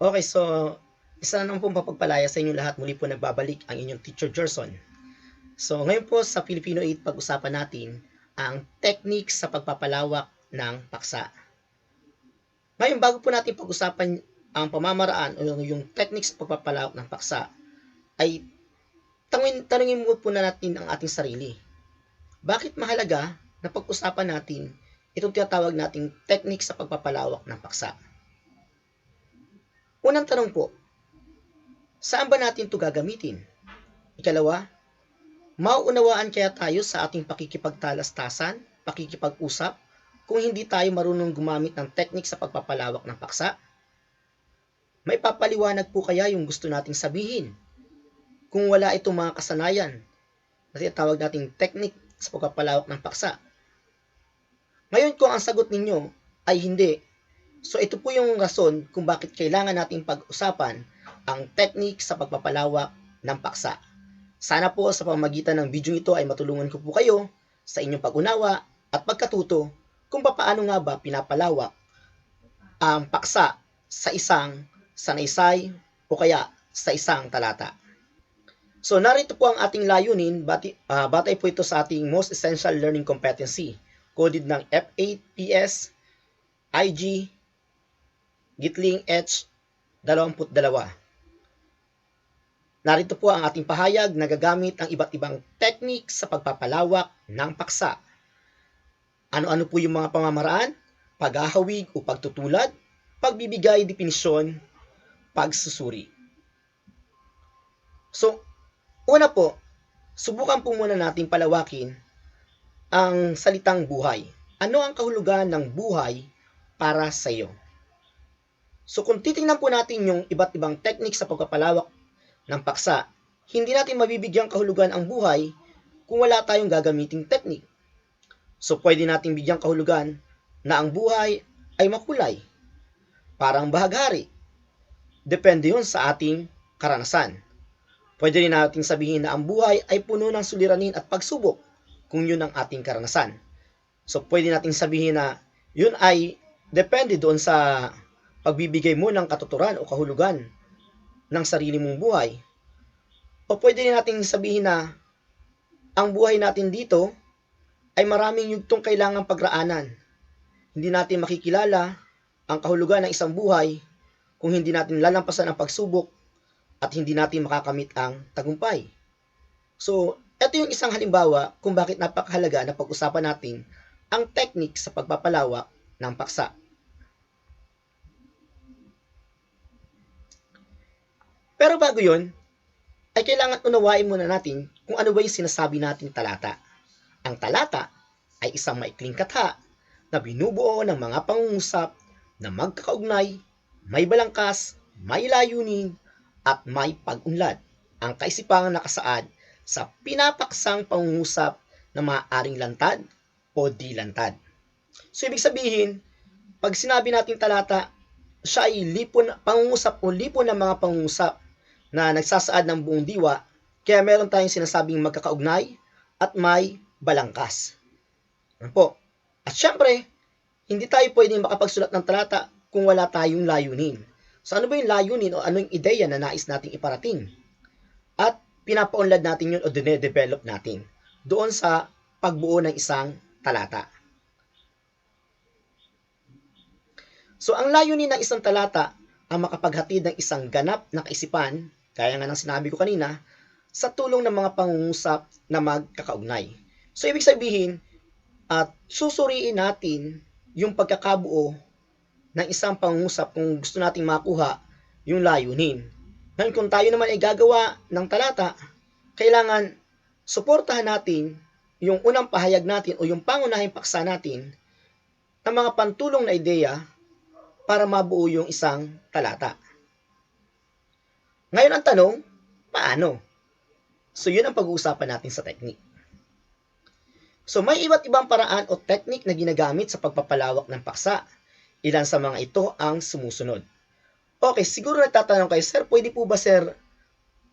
Okay, so isa na pong papagpalaya sa inyo lahat. Muli po nagbabalik ang inyong teacher Gerson. So ngayon po sa Filipino 8 pag-usapan natin ang technique sa pagpapalawak ng paksa. Ngayon bago po natin pag-usapan ang pamamaraan o yung, yung technique sa pagpapalawak ng paksa ay tanungin, tanungin mo po na natin ang ating sarili. Bakit mahalaga na pag-usapan natin itong tinatawag nating technique sa pagpapalawak ng paksa? Unang tanong po, saan ba natin ito gagamitin? Ikalawa, mauunawaan kaya tayo sa ating pakikipagtalastasan, pakikipag-usap, kung hindi tayo marunong gumamit ng technique sa pagpapalawak ng paksa? May papaliwanag po kaya yung gusto nating sabihin? Kung wala itong mga kasanayan na tinatawag nating technique sa pagpapalawak ng paksa. Ngayon kung ang sagot ninyo ay hindi, So ito po yung rason kung bakit kailangan nating pag-usapan ang technique sa pagpapalawak ng paksa. Sana po sa pamagitan ng video ito ay matulungan ko po kayo sa inyong pag-unawa at pagkatuto kung paano nga ba pinapalawak ang paksa sa isang sanaysay o kaya sa isang talata. So narito po ang ating layunin, bati, uh, batay po ito sa ating most essential learning competency, coded ng F8PS IG Gitling H 22. Narito po ang ating pahayag na gagamit ang iba't ibang technique sa pagpapalawak ng paksa. Ano-ano po yung mga pamamaraan? Paghahawig o pagtutulad, pagbibigay definisyon, pagsusuri. So, una po, subukan po muna natin palawakin ang salitang buhay. Ano ang kahulugan ng buhay para sa iyo? So kung titingnan po natin yung iba't ibang technique sa pagpapalawak ng paksa, hindi natin mabibigyan kahulugan ang buhay kung wala tayong gagamiting technique. So pwede nating bigyan kahulugan na ang buhay ay makulay, parang bahaghari. Depende yun sa ating karanasan. Pwede rin nating sabihin na ang buhay ay puno ng suliranin at pagsubok kung yun ang ating karanasan. So pwede nating sabihin na yun ay depende doon sa pagbibigay mo ng katuturan o kahulugan ng sarili mong buhay. O pwede rin natin sabihin na ang buhay natin dito ay maraming yugtong kailangang pagraanan. Hindi natin makikilala ang kahulugan ng isang buhay kung hindi natin lalampasan ang pagsubok at hindi natin makakamit ang tagumpay. So, ito yung isang halimbawa kung bakit napakahalaga na pag-usapan natin ang technique sa pagpapalawak ng paksa. Pero bago yon, ay kailangan unawain muna natin kung ano ba yung sinasabi nating talata. Ang talata ay isang maikling katha na binubuo ng mga pangungusap na magkakaugnay, may balangkas, may layunin, at may pag-unlad. Ang kaisipang nakasaad sa pinapaksang pangungusap na maaaring lantad o di lantad. So, ibig sabihin, pag sinabi natin talata, siya ay lipon, pangungusap o lipon ng mga pangungusap na nagsasaad ng buong diwa, kaya meron tayong sinasabing magkakaugnay at may balangkas. Ano po? At syempre, hindi tayo pwedeng makapagsulat ng talata kung wala tayong layunin. So ano ba yung layunin o ano yung ideya na nais nating iparating? At pinapaunlad natin yun o dine-develop natin doon sa pagbuo ng isang talata. So ang layunin ng isang talata ang makapaghatid ng isang ganap na kaisipan Gaya nga ng sinabi ko kanina, sa tulong ng mga pangungusap na magkakaugnay. So, ibig sabihin, at susuriin natin yung pagkakabuo ng isang pangungusap kung gusto nating makuha yung layunin. Ngayon, kung tayo naman ay gagawa ng talata, kailangan suportahan natin yung unang pahayag natin o yung pangunahing paksa natin ng mga pantulong na ideya para mabuo yung isang talata. Ngayon ang tanong, paano? So yun ang pag-uusapan natin sa technique. So may iba't ibang paraan o technique na ginagamit sa pagpapalawak ng paksa. Ilan sa mga ito ang sumusunod. Okay, siguro nagtatanong kayo, Sir, pwede po ba sir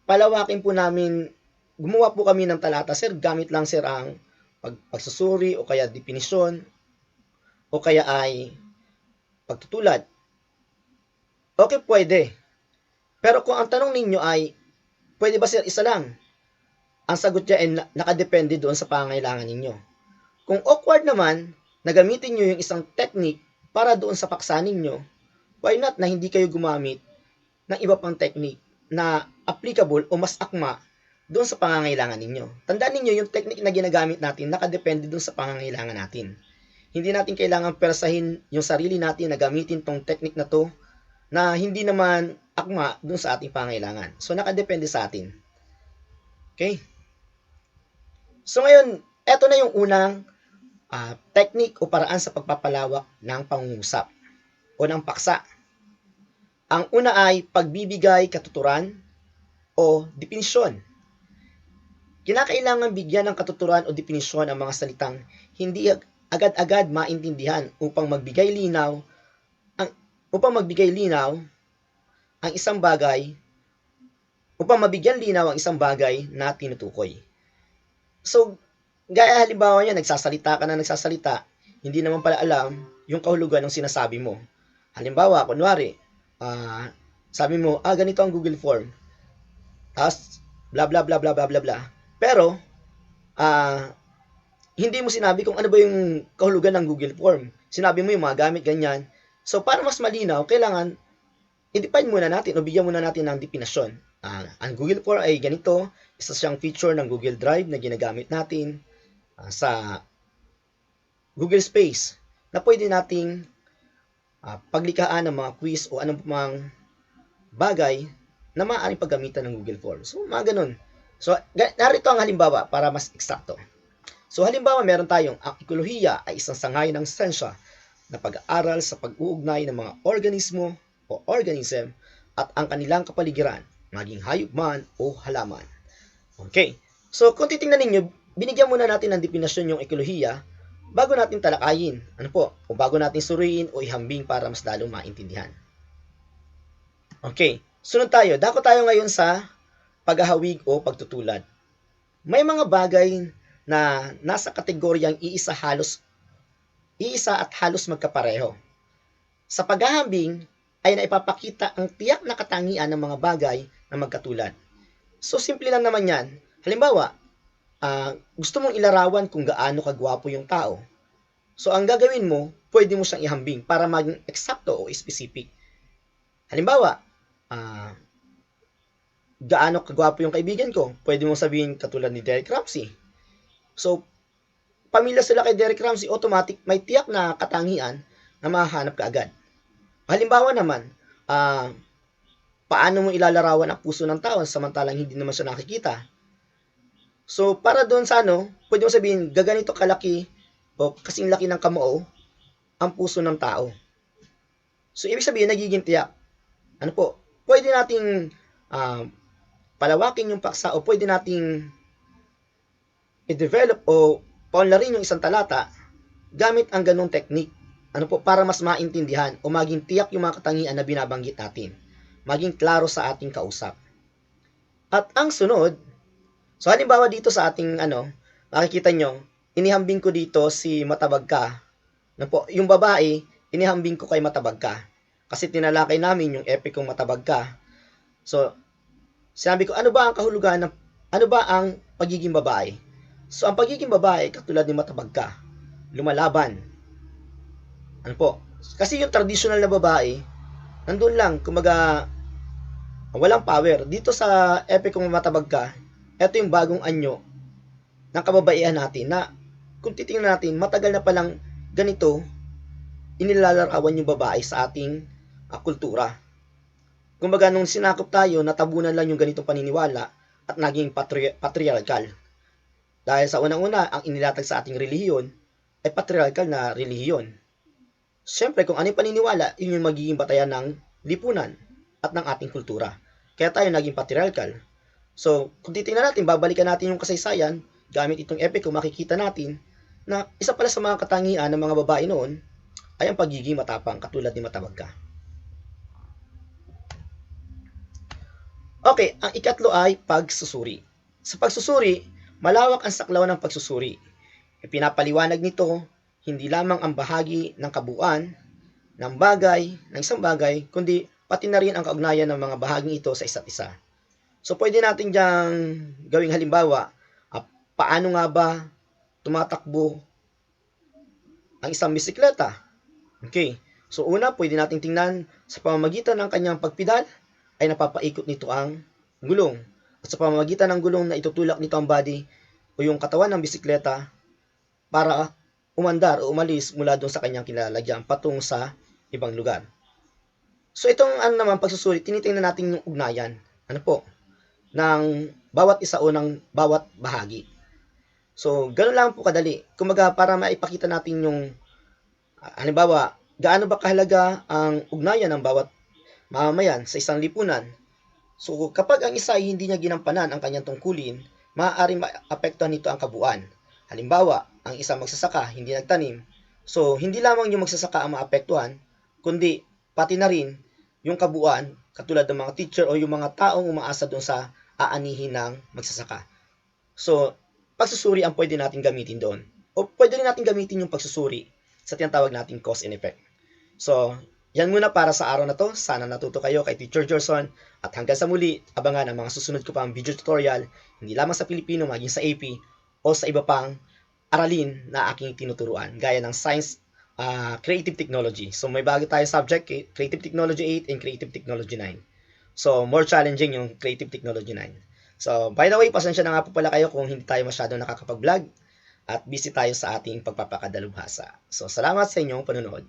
palawakin po namin, gumawa po kami ng talata, sir, gamit lang sir ang pag, pagsusuri o kaya definisyon o kaya ay pagtutulad. Okay, pwede. Pero kung ang tanong ninyo ay, pwede ba sir isa lang? Ang sagot niya ay na- nakadepende doon sa pangangailangan ninyo. Kung awkward naman, na gamitin nyo yung isang technique para doon sa paksa ninyo, why not na hindi kayo gumamit ng iba pang technique na applicable o mas akma doon sa pangangailangan ninyo. Tandaan ninyo yung technique na ginagamit natin nakadepende doon sa pangangailangan natin. Hindi natin kailangan persahin yung sarili natin na gamitin tong technique na to na hindi naman akma doon sa ating pangangailangan. So nakadepende sa atin. Okay? So ngayon, eto na yung unang ah, technique o paraan sa pagpapalawak ng pangungusap o ng paksa. Ang una ay pagbibigay katuturan o definisyon. Kinakailangan bigyan ng katuturan o definisyon ang mga salitang hindi ag- agad-agad maintindihan upang magbigay linaw ang upang magbigay linaw ang isang bagay upang mabigyan linaw ang isang bagay na tinutukoy. So, Gaya halimbawa niya, nagsasalita ka na nagsasalita, hindi naman pala alam yung kahulugan ng sinasabi mo. Halimbawa, kunwari, ah, sabi mo, ah, ganito ang Google Form. Tapos, bla bla bla bla bla bla bla. Pero, ah, hindi mo sinabi kung ano ba yung kahulugan ng Google Form. Sinabi mo yung mga gamit ganyan. So, para mas malinaw, kailangan i-define muna natin o bigyan muna natin ng definasyon. Ah, ang Google Form ay ganito, isa siyang feature ng Google Drive na ginagamit natin ah, sa Google Space na pwede nating ah, paglikhaan ng mga quiz o anong mang bagay na maaaring paggamitan ng Google Form. So, mga ganun. So, narito ang halimbawa para mas eksakto. So, halimbawa, meron tayong ang ekolohiya ay isang sangay ng sensya na pag-aaral sa pag-uugnay ng mga organismo o organism at ang kanilang kapaligiran, maging hayop man o halaman. Okay. So, kung titingnan ninyo, binigyan muna natin ng definasyon yung ekolohiya bago natin talakayin. Ano po? O bago natin suriin o ihambing para mas lalong maintindihan. Okay. Sunod tayo. Dako tayo ngayon sa paghahawig o pagtutulad. May mga bagay na nasa kategoryang iisa halos iisa at halos magkapareho. Sa paghahambing ay naipapakita ang tiyak na katangian ng mga bagay na magkatulad. So, simple lang naman yan. Halimbawa, ah, gusto mong ilarawan kung gaano kagwapo yung tao. So, ang gagawin mo, pwede mo siyang ihambing para maging eksakto o specific. Halimbawa, ah, gaano kagwapo yung kaibigan ko, pwede mo sabihin katulad ni Derek Ramsey. So, pamilya sila kay Derek Ramsey, automatic may tiyak na katangian na mahahanap ka agad. Halimbawa naman, ah, paano mo ilalarawan ang puso ng tao samantalang hindi naman siya nakikita. So, para doon sa ano, pwede mo sabihin, gaganito kalaki o kasing laki ng kamao ang puso ng tao. So, ibig sabihin, nagiging tiyak. Ano po, pwede nating ah, palawakin yung paksa o pwede nating i-develop o paunlarin yung isang talata gamit ang ganong technique. Ano po, para mas maintindihan o maging tiyak yung mga katangian na binabanggit natin maging klaro sa ating kausap. At ang sunod, so halimbawa dito sa ating ano, makikita nyo, inihambing ko dito si Matabag ka. Ano po, yung babae, inihambing ko kay Matabag ka. Kasi tinalakay namin yung epic kong Matabag ka. So, sinabi ko, ano ba ang kahulugan ng, ano ba ang pagiging babae? So, ang pagiging babae, katulad ni Matabag ka, lumalaban. Ano po? Kasi yung traditional na babae, nandun lang, kumaga, walang power. Dito sa epic kung matabag ka, ito yung bagong anyo ng kababaihan natin na kung titingnan natin, matagal na palang ganito inilalarawan yung babae sa ating ah, kultura. Kumbaga, nung sinakop tayo, natabunan lang yung ganitong paniniwala at naging patri- patriarchal. Dahil sa unang-una, ang inilatag sa ating relihiyon ay patriarchal na relihiyon. Siyempre, kung ano yung paniniwala, yun yung magiging batayan ng lipunan at ng ating kultura. Kaya tayo naging patriarchal. So, kung titingnan natin, babalikan natin yung kasaysayan, gamit itong epic, kung makikita natin, na isa pala sa mga katangian ng mga babae noon ay ang pagiging matapang, katulad ni Matabag ka. Okay, ang ikatlo ay pagsusuri. Sa pagsusuri, malawak ang saklaw ng pagsusuri. Ipinapaliwanag nito, hindi lamang ang bahagi ng kabuuan ng bagay, ng isang bagay, kundi pati na rin ang kaugnayan ng mga bahaging ito sa isa't isa. So, pwede natin diyang gawing halimbawa, ah, paano nga ba tumatakbo ang isang bisikleta? Okay. So, una, pwede nating tingnan sa pamamagitan ng kanyang pagpidal ay napapaikot nito ang gulong. At sa pamamagitan ng gulong na itutulak nito ang body o yung katawan ng bisikleta para umandar o umalis mula doon sa kanyang kilalagyan patung sa ibang lugar. So itong ano naman pagsusulit, tinitingnan natin yung ugnayan. Ano po? ng bawat isa o ng bawat bahagi. So, ganun lang po kadali. Kumaga, para maipakita natin yung, halimbawa, gaano ba kahalaga ang ugnayan ng bawat mamamayan sa isang lipunan. So, kapag ang isa ay hindi niya ginampanan ang kanyang tungkulin, maaaring maapektuhan nito ang kabuuan. Halimbawa, ang isang magsasaka hindi nagtanim, so hindi lamang yung magsasaka ang maapektuhan, kundi pati na rin yung kabuuan, katulad ng mga teacher o yung mga taong umaasa doon sa aanihin ng magsasaka. So, pagsusuri ang pwede natin gamitin doon. O pwede rin natin gamitin yung pagsusuri sa tinatawag nating cause and effect. So, yan muna para sa araw na to. Sana natuto kayo kay Teacher Gerson. At hanggang sa muli, abangan ang mga susunod ko pang video tutorial, hindi lamang sa Pilipino, maging sa AP, o sa iba pang aralin na aking tinuturuan, gaya ng Science ah, Creative Technology. So, may bago tayo subject, Creative Technology 8 and Creative Technology 9. So, more challenging yung Creative Technology 9. So, by the way, pasensya na nga po pala kayo kung hindi tayo masyado nakakapag-vlog at busy tayo sa ating pagpapakadalubhasa. So, salamat sa inyong panunod.